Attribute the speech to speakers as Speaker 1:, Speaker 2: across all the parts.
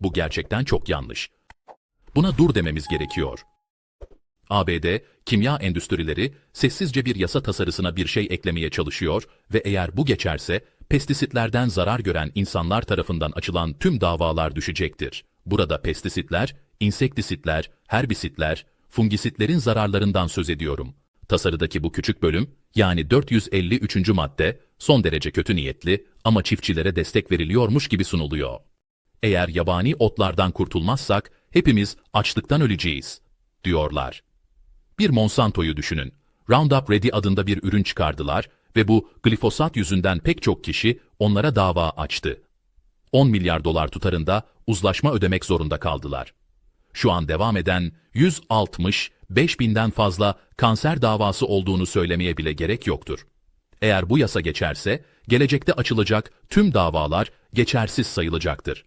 Speaker 1: Bu gerçekten çok yanlış. Buna dur dememiz gerekiyor. ABD, kimya endüstrileri sessizce bir yasa tasarısına bir şey eklemeye çalışıyor ve eğer bu geçerse pestisitlerden zarar gören insanlar tarafından açılan tüm davalar düşecektir. Burada pestisitler, insektisitler, herbisitler, fungisitlerin zararlarından söz ediyorum. Tasarıdaki bu küçük bölüm, yani 453. madde, son derece kötü niyetli ama çiftçilere destek veriliyormuş gibi sunuluyor. Eğer yabani otlardan kurtulmazsak hepimiz açlıktan öleceğiz, diyorlar. Bir Monsanto'yu düşünün. Roundup Ready adında bir ürün çıkardılar ve bu glifosat yüzünden pek çok kişi onlara dava açtı. 10 milyar dolar tutarında uzlaşma ödemek zorunda kaldılar. Şu an devam eden 165 binden fazla kanser davası olduğunu söylemeye bile gerek yoktur. Eğer bu yasa geçerse, gelecekte açılacak tüm davalar geçersiz sayılacaktır.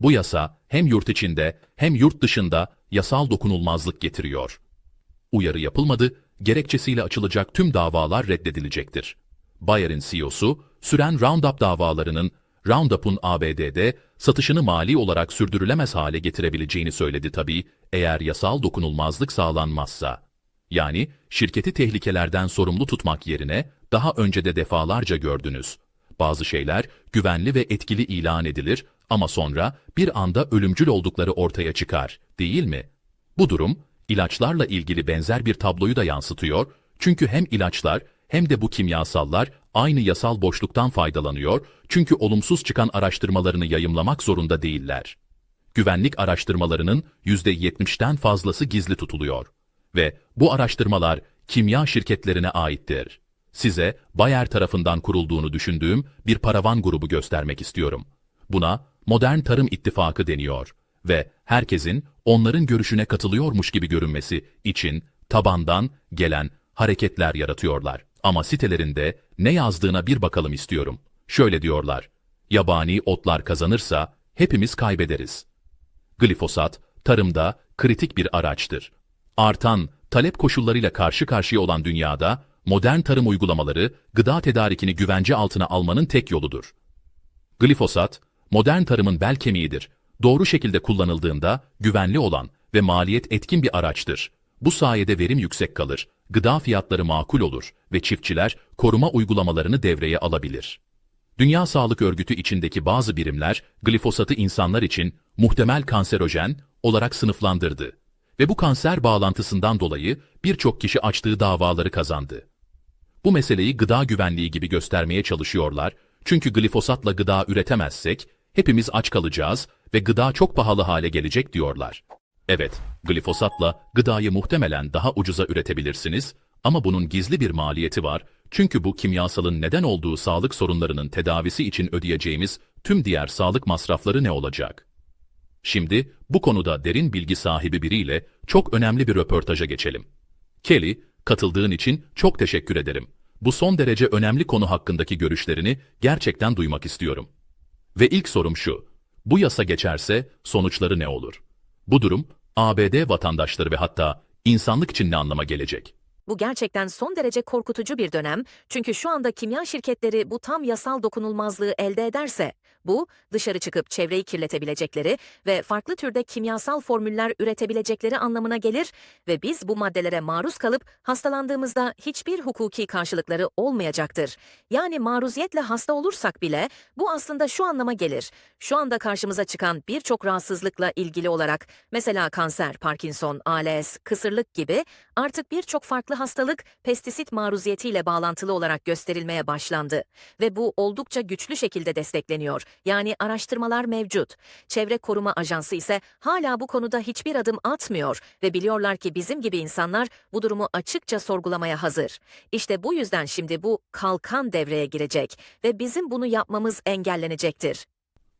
Speaker 1: Bu yasa hem yurt içinde hem yurt dışında yasal dokunulmazlık getiriyor. Uyarı yapılmadı, gerekçesiyle açılacak tüm davalar reddedilecektir. Bayer'in CEO'su, süren Roundup davalarının Roundup'un ABD'de satışını mali olarak sürdürülemez hale getirebileceğini söyledi tabii, eğer yasal dokunulmazlık sağlanmazsa. Yani şirketi tehlikelerden sorumlu tutmak yerine daha önce de defalarca gördünüz. Bazı şeyler güvenli ve etkili ilan edilir ama sonra bir anda ölümcül oldukları ortaya çıkar, değil mi? Bu durum ilaçlarla ilgili benzer bir tabloyu da yansıtıyor çünkü hem ilaçlar hem de bu kimyasallar aynı yasal boşluktan faydalanıyor çünkü olumsuz çıkan araştırmalarını yayımlamak zorunda değiller. Güvenlik araştırmalarının %70'ten fazlası gizli tutuluyor ve bu araştırmalar kimya şirketlerine aittir. Size Bayer tarafından kurulduğunu düşündüğüm bir paravan grubu göstermek istiyorum. Buna Modern Tarım İttifakı deniyor ve herkesin onların görüşüne katılıyormuş gibi görünmesi için tabandan gelen hareketler yaratıyorlar. Ama sitelerinde ne yazdığına bir bakalım istiyorum. Şöyle diyorlar, yabani otlar kazanırsa hepimiz kaybederiz. Glifosat, tarımda kritik bir araçtır. Artan talep koşullarıyla karşı karşıya olan dünyada, modern tarım uygulamaları gıda tedarikini güvence altına almanın tek yoludur. Glifosat, modern tarımın bel kemiğidir. Doğru şekilde kullanıldığında güvenli olan ve maliyet etkin bir araçtır. Bu sayede verim yüksek kalır, gıda fiyatları makul olur ve çiftçiler koruma uygulamalarını devreye alabilir. Dünya Sağlık Örgütü içindeki bazı birimler glifosatı insanlar için muhtemel kanserojen olarak sınıflandırdı ve bu kanser bağlantısından dolayı birçok kişi açtığı davaları kazandı. Bu meseleyi gıda güvenliği gibi göstermeye çalışıyorlar çünkü glifosatla gıda üretemezsek hepimiz aç kalacağız ve gıda çok pahalı hale gelecek diyorlar. Evet, glifosatla gıdayı muhtemelen daha ucuza üretebilirsiniz ama bunun gizli bir maliyeti var çünkü bu kimyasalın neden olduğu sağlık sorunlarının tedavisi için ödeyeceğimiz tüm diğer sağlık masrafları ne olacak? Şimdi bu konuda derin bilgi sahibi biriyle çok önemli bir röportaja geçelim. Kelly, katıldığın için çok teşekkür ederim. Bu son derece önemli konu hakkındaki görüşlerini gerçekten duymak istiyorum. Ve ilk sorum şu. Bu yasa geçerse sonuçları ne olur? Bu durum ABD vatandaşları ve hatta insanlık için ne anlama gelecek?
Speaker 2: Bu gerçekten son derece korkutucu bir dönem çünkü şu anda kimya şirketleri bu tam yasal dokunulmazlığı elde ederse, bu dışarı çıkıp çevreyi kirletebilecekleri ve farklı türde kimyasal formüller üretebilecekleri anlamına gelir ve biz bu maddelere maruz kalıp hastalandığımızda hiçbir hukuki karşılıkları olmayacaktır. Yani maruziyetle hasta olursak bile bu aslında şu anlama gelir. Şu anda karşımıza çıkan birçok rahatsızlıkla ilgili olarak mesela kanser, Parkinson, ALS, kısırlık gibi artık birçok farklı hastalık pestisit maruziyetiyle bağlantılı olarak gösterilmeye başlandı ve bu oldukça güçlü şekilde destekleniyor. Yani araştırmalar mevcut. Çevre Koruma Ajansı ise hala bu konuda hiçbir adım atmıyor ve biliyorlar ki bizim gibi insanlar bu durumu açıkça sorgulamaya hazır. İşte bu yüzden şimdi bu kalkan devreye girecek ve bizim bunu yapmamız engellenecektir.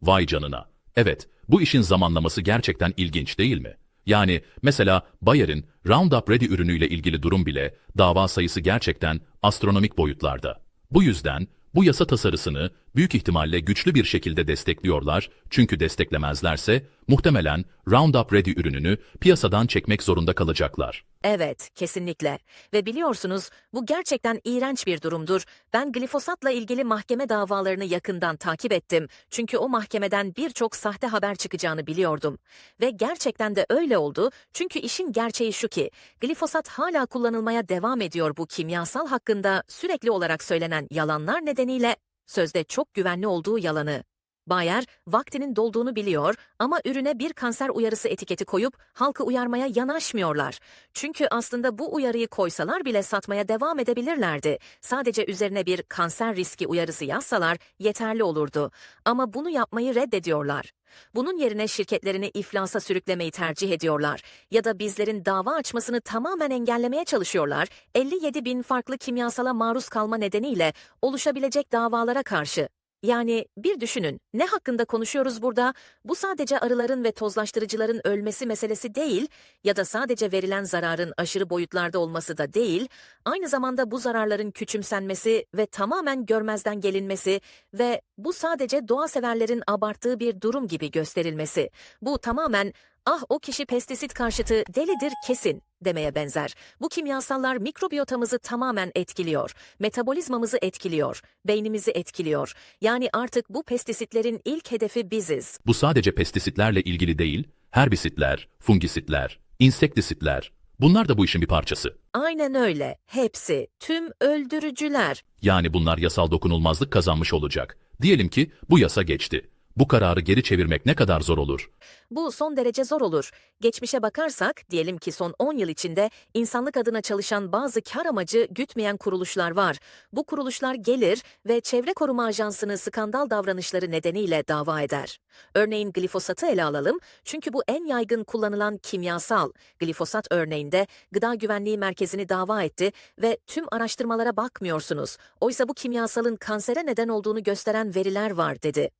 Speaker 1: Vay canına. Evet, bu işin zamanlaması gerçekten ilginç değil mi? Yani mesela Bayer'in Roundup Ready ürünüyle ilgili durum bile dava sayısı gerçekten astronomik boyutlarda. Bu yüzden bu yasa tasarısını Büyük ihtimalle güçlü bir şekilde destekliyorlar çünkü desteklemezlerse muhtemelen Roundup Ready ürününü piyasadan çekmek zorunda kalacaklar.
Speaker 2: Evet, kesinlikle. Ve biliyorsunuz bu gerçekten iğrenç bir durumdur. Ben glifosatla ilgili mahkeme davalarını yakından takip ettim. Çünkü o mahkemeden birçok sahte haber çıkacağını biliyordum. Ve gerçekten de öyle oldu. Çünkü işin gerçeği şu ki, glifosat hala kullanılmaya devam ediyor bu kimyasal hakkında sürekli olarak söylenen yalanlar nedeniyle sözde çok güvenli olduğu yalanı. Bayer, vaktinin dolduğunu biliyor ama ürüne bir kanser uyarısı etiketi koyup halkı uyarmaya yanaşmıyorlar. Çünkü aslında bu uyarıyı koysalar bile satmaya devam edebilirlerdi. Sadece üzerine bir kanser riski uyarısı yazsalar yeterli olurdu. Ama bunu yapmayı reddediyorlar. Bunun yerine şirketlerini iflasa sürüklemeyi tercih ediyorlar ya da bizlerin dava açmasını tamamen engellemeye çalışıyorlar. 57 bin farklı kimyasala maruz kalma nedeniyle oluşabilecek davalara karşı. Yani bir düşünün, ne hakkında konuşuyoruz burada? Bu sadece arıların ve tozlaştırıcıların ölmesi meselesi değil ya da sadece verilen zararın aşırı boyutlarda olması da değil, aynı zamanda bu zararların küçümsenmesi ve tamamen görmezden gelinmesi ve bu sadece doğa severlerin abarttığı bir durum gibi gösterilmesi. Bu tamamen ah o kişi pestisit karşıtı delidir kesin demeye benzer. Bu kimyasallar mikrobiyotamızı tamamen etkiliyor, metabolizmamızı etkiliyor, beynimizi etkiliyor. Yani artık bu pestisitlerin ilk hedefi biziz.
Speaker 1: Bu sadece pestisitlerle ilgili değil, herbisitler, fungisitler, insektisitler, bunlar da bu işin bir parçası.
Speaker 2: Aynen öyle. Hepsi, tüm öldürücüler.
Speaker 1: Yani bunlar yasal dokunulmazlık kazanmış olacak. Diyelim ki bu yasa geçti. Bu kararı geri çevirmek ne kadar zor olur?
Speaker 2: Bu son derece zor olur. Geçmişe bakarsak, diyelim ki son 10 yıl içinde insanlık adına çalışan bazı kar amacı gütmeyen kuruluşlar var. Bu kuruluşlar gelir ve Çevre Koruma Ajansı'nı skandal davranışları nedeniyle dava eder. Örneğin glifosatı ele alalım çünkü bu en yaygın kullanılan kimyasal. Glifosat örneğinde Gıda Güvenliği Merkezi'ni dava etti ve tüm araştırmalara bakmıyorsunuz. Oysa bu kimyasalın kansere neden olduğunu gösteren veriler var dedi.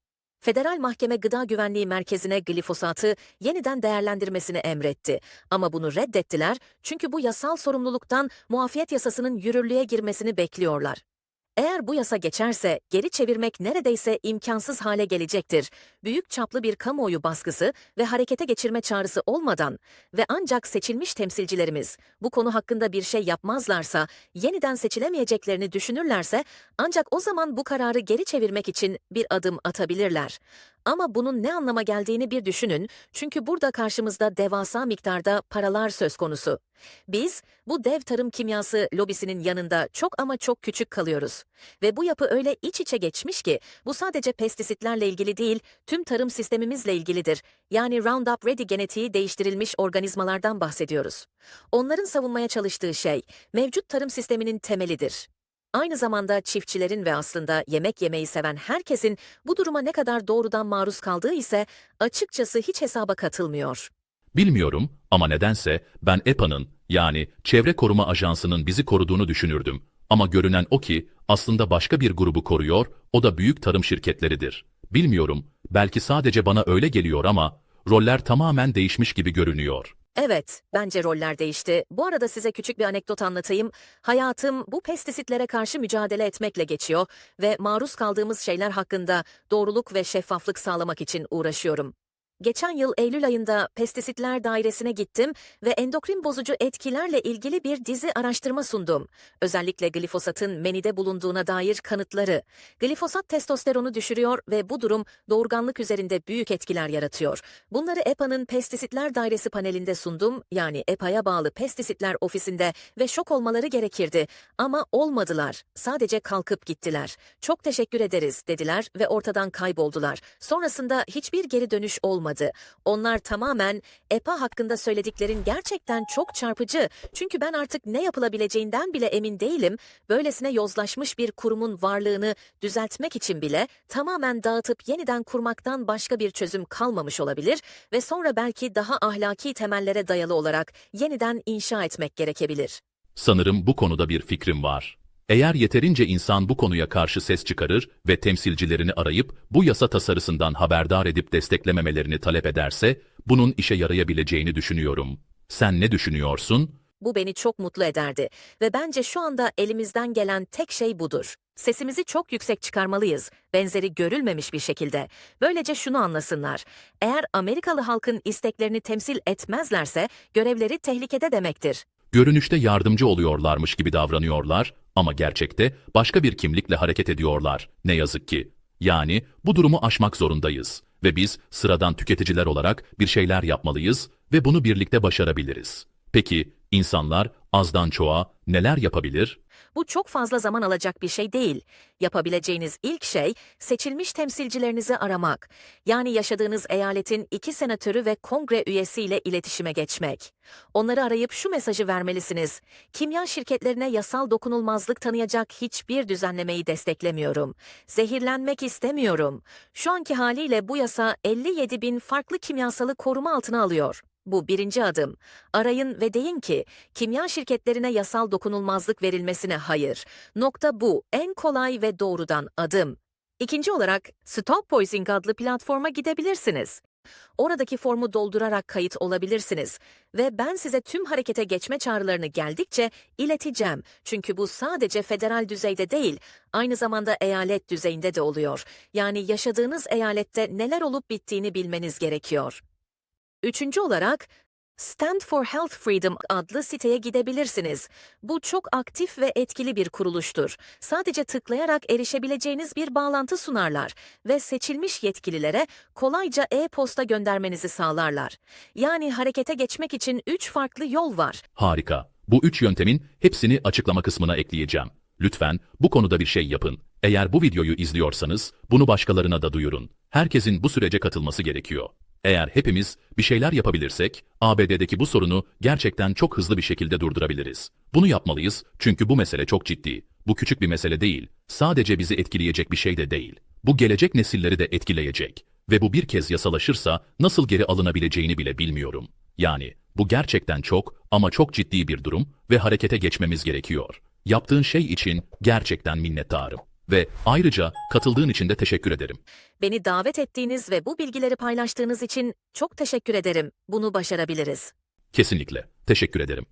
Speaker 2: Federal Mahkeme Gıda Güvenliği Merkezi'ne glifosatı yeniden değerlendirmesini emretti. Ama bunu reddettiler çünkü bu yasal sorumluluktan muafiyet yasasının yürürlüğe girmesini bekliyorlar. Eğer bu yasa geçerse geri çevirmek neredeyse imkansız hale gelecektir. Büyük çaplı bir kamuoyu baskısı ve harekete geçirme çağrısı olmadan ve ancak seçilmiş temsilcilerimiz bu konu hakkında bir şey yapmazlarsa, yeniden seçilemeyeceklerini düşünürlerse ancak o zaman bu kararı geri çevirmek için bir adım atabilirler. Ama bunun ne anlama geldiğini bir düşünün çünkü burada karşımızda devasa miktarda paralar söz konusu. Biz bu dev tarım kimyası lobisinin yanında çok ama çok küçük kalıyoruz. Ve bu yapı öyle iç içe geçmiş ki bu sadece pestisitlerle ilgili değil, tüm tarım sistemimizle ilgilidir. Yani Roundup Ready genetiği değiştirilmiş organizmalardan bahsediyoruz. Onların savunmaya çalıştığı şey mevcut tarım sisteminin temelidir. Aynı zamanda çiftçilerin ve aslında yemek yemeyi seven herkesin bu duruma ne kadar doğrudan maruz kaldığı ise açıkçası hiç hesaba katılmıyor.
Speaker 1: Bilmiyorum ama nedense ben EPA'nın yani Çevre Koruma Ajansı'nın bizi koruduğunu düşünürdüm. Ama görünen o ki aslında başka bir grubu koruyor, o da büyük tarım şirketleridir. Bilmiyorum, belki sadece bana öyle geliyor ama roller tamamen değişmiş gibi görünüyor.
Speaker 2: Evet, bence roller değişti. Bu arada size küçük bir anekdot anlatayım. Hayatım bu pestisitlere karşı mücadele etmekle geçiyor ve maruz kaldığımız şeyler hakkında doğruluk ve şeffaflık sağlamak için uğraşıyorum. Geçen yıl Eylül ayında pestisitler dairesine gittim ve endokrin bozucu etkilerle ilgili bir dizi araştırma sundum. Özellikle glifosatın menide bulunduğuna dair kanıtları. Glifosat testosteronu düşürüyor ve bu durum doğurganlık üzerinde büyük etkiler yaratıyor. Bunları EPA'nın pestisitler dairesi panelinde sundum, yani EPA'ya bağlı pestisitler ofisinde ve şok olmaları gerekirdi. Ama olmadılar, sadece kalkıp gittiler. Çok teşekkür ederiz dediler ve ortadan kayboldular. Sonrasında hiçbir geri dönüş olmadı. Onlar tamamen EPA hakkında söylediklerin gerçekten çok çarpıcı. Çünkü ben artık ne yapılabileceğinden bile emin değilim. Böylesine yozlaşmış bir kurumun varlığını düzeltmek için bile tamamen dağıtıp yeniden kurmaktan başka bir çözüm kalmamış olabilir ve sonra belki daha ahlaki temellere dayalı olarak yeniden inşa etmek gerekebilir.
Speaker 1: Sanırım bu konuda bir fikrim var. Eğer yeterince insan bu konuya karşı ses çıkarır ve temsilcilerini arayıp bu yasa tasarısından haberdar edip desteklememelerini talep ederse, bunun işe yarayabileceğini düşünüyorum. Sen ne düşünüyorsun?
Speaker 2: Bu beni çok mutlu ederdi ve bence şu anda elimizden gelen tek şey budur. Sesimizi çok yüksek çıkarmalıyız, benzeri görülmemiş bir şekilde. Böylece şunu anlasınlar. Eğer Amerikalı halkın isteklerini temsil etmezlerse görevleri tehlikede demektir.
Speaker 1: Görünüşte yardımcı oluyorlarmış gibi davranıyorlar ama gerçekte başka bir kimlikle hareket ediyorlar. Ne yazık ki. Yani bu durumu aşmak zorundayız ve biz sıradan tüketiciler olarak bir şeyler yapmalıyız ve bunu birlikte başarabiliriz. Peki insanlar azdan çoğa neler yapabilir?
Speaker 2: Bu çok fazla zaman alacak bir şey değil. Yapabileceğiniz ilk şey seçilmiş temsilcilerinizi aramak. Yani yaşadığınız eyaletin iki senatörü ve kongre üyesiyle iletişime geçmek. Onları arayıp şu mesajı vermelisiniz. Kimya şirketlerine yasal dokunulmazlık tanıyacak hiçbir düzenlemeyi desteklemiyorum. Zehirlenmek istemiyorum. Şu anki haliyle bu yasa 57 bin farklı kimyasalı koruma altına alıyor. Bu birinci adım. Arayın ve deyin ki kimya şirketlerine yasal dokunulmazlık verilmesine hayır. Nokta bu. En kolay ve doğrudan adım. İkinci olarak Stop Poisoning adlı platforma gidebilirsiniz. Oradaki formu doldurarak kayıt olabilirsiniz ve ben size tüm harekete geçme çağrılarını geldikçe ileteceğim. Çünkü bu sadece federal düzeyde değil, aynı zamanda eyalet düzeyinde de oluyor. Yani yaşadığınız eyalette neler olup bittiğini bilmeniz gerekiyor. Üçüncü olarak Stand for Health Freedom adlı siteye gidebilirsiniz. Bu çok aktif ve etkili bir kuruluştur. Sadece tıklayarak erişebileceğiniz bir bağlantı sunarlar ve seçilmiş yetkililere kolayca e-posta göndermenizi sağlarlar. Yani harekete geçmek için üç farklı yol var.
Speaker 1: Harika. Bu üç yöntemin hepsini açıklama kısmına ekleyeceğim. Lütfen bu konuda bir şey yapın. Eğer bu videoyu izliyorsanız bunu başkalarına da duyurun. Herkesin bu sürece katılması gerekiyor. Eğer hepimiz bir şeyler yapabilirsek, ABD'deki bu sorunu gerçekten çok hızlı bir şekilde durdurabiliriz. Bunu yapmalıyız çünkü bu mesele çok ciddi. Bu küçük bir mesele değil. Sadece bizi etkileyecek bir şey de değil. Bu gelecek nesilleri de etkileyecek. Ve bu bir kez yasalaşırsa nasıl geri alınabileceğini bile bilmiyorum. Yani bu gerçekten çok ama çok ciddi bir durum ve harekete geçmemiz gerekiyor. Yaptığın şey için gerçekten minnettarım. Ve ayrıca katıldığın için de teşekkür ederim.
Speaker 2: Beni davet ettiğiniz ve bu bilgileri paylaştığınız için çok teşekkür ederim. Bunu başarabiliriz.
Speaker 1: Kesinlikle. Teşekkür ederim.